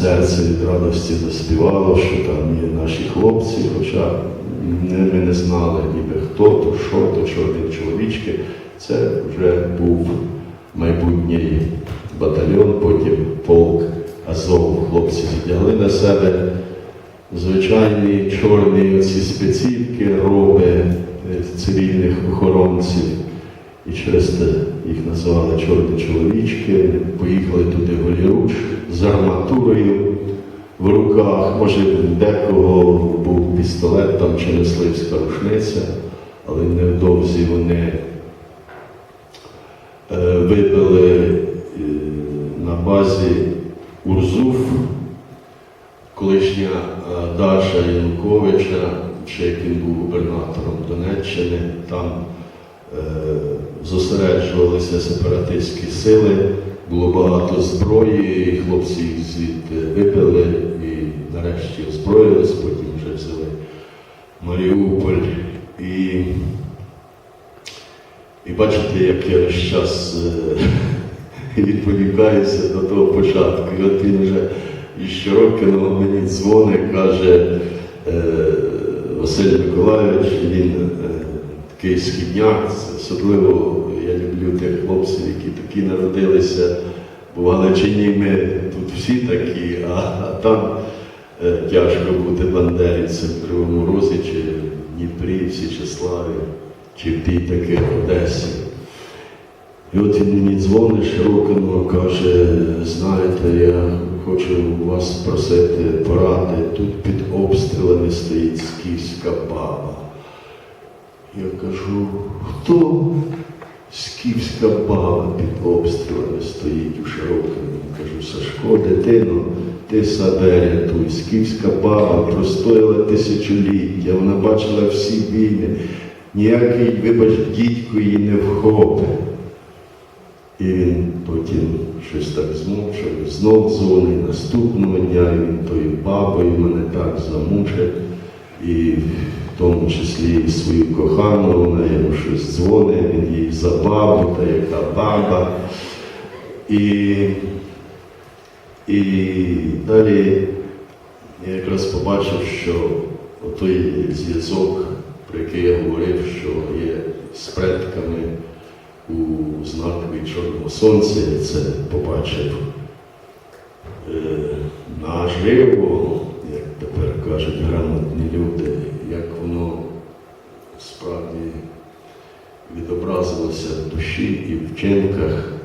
серце від радості заспівало, що там є наші хлопці, хоча ми не знали ніби хто, то що, то чорні чоловічки. Це вже був майбутній батальйон, потім полк Азов. Хлопці віддягли на себе звичайні чорні оці спецівки, роби е, цивільних охоронців. І через те їх називали чорні чоловічки. Поїхали туди голіруч з арматурою в руках. Може, декого був пістолет там чи мисливська рушниця, але невдовзі вони е, вибили е, на базі Урзуф, колишня е, дача Януковича, ще як був губернатором Донеччини, там зосереджувалися сепаратистські сили, було багато зброї, і хлопці їх звідти вибили нарешті озброїлись, потім вже взяли Маріуполь. І, і бачите, як я весь час е, відволікаюся до того початку. І от він вже із Щорокиного мені дзвонить, каже е, Василь Миколайович, він е, такий східняк, особливо я люблю тих хлопців, які такі народилися, бо в Галичині ми тут всі такі, а, а там тяжко бути бандерівцем в Кривому Розі, чи в Дніпрі, в Січеславі, чи в тій таки Одесі. І от він мені дзвонить широкому, каже, знаєте, я хочу вас просити поради, тут під обстрілами стоїть скіфська баба. Я кажу, хто скіфська баба під обстрілами стоїть у широкому? Кажу, Сашко, дитино, ти себе рятуй. Скіфська баба простояла тисячоліття, вона бачила всі війни. Ніякий, вибач, дідько її не вхопить. І він потім щось так змовчав, знов дзвонить наступного дня, він тою бабою мене так замучив, і в тому числі і свою кохану, вона йому щось дзвонить, він їй за бабу, та яка баба. І, і далі я якраз побачив, що той зв'язок, про який я говорив, що є з предками у знакові Чорного Сонця, я це побачив е, наживо, як тепер кажуть грамотні люди, як воно справді відобразилося в душі і в вчинках.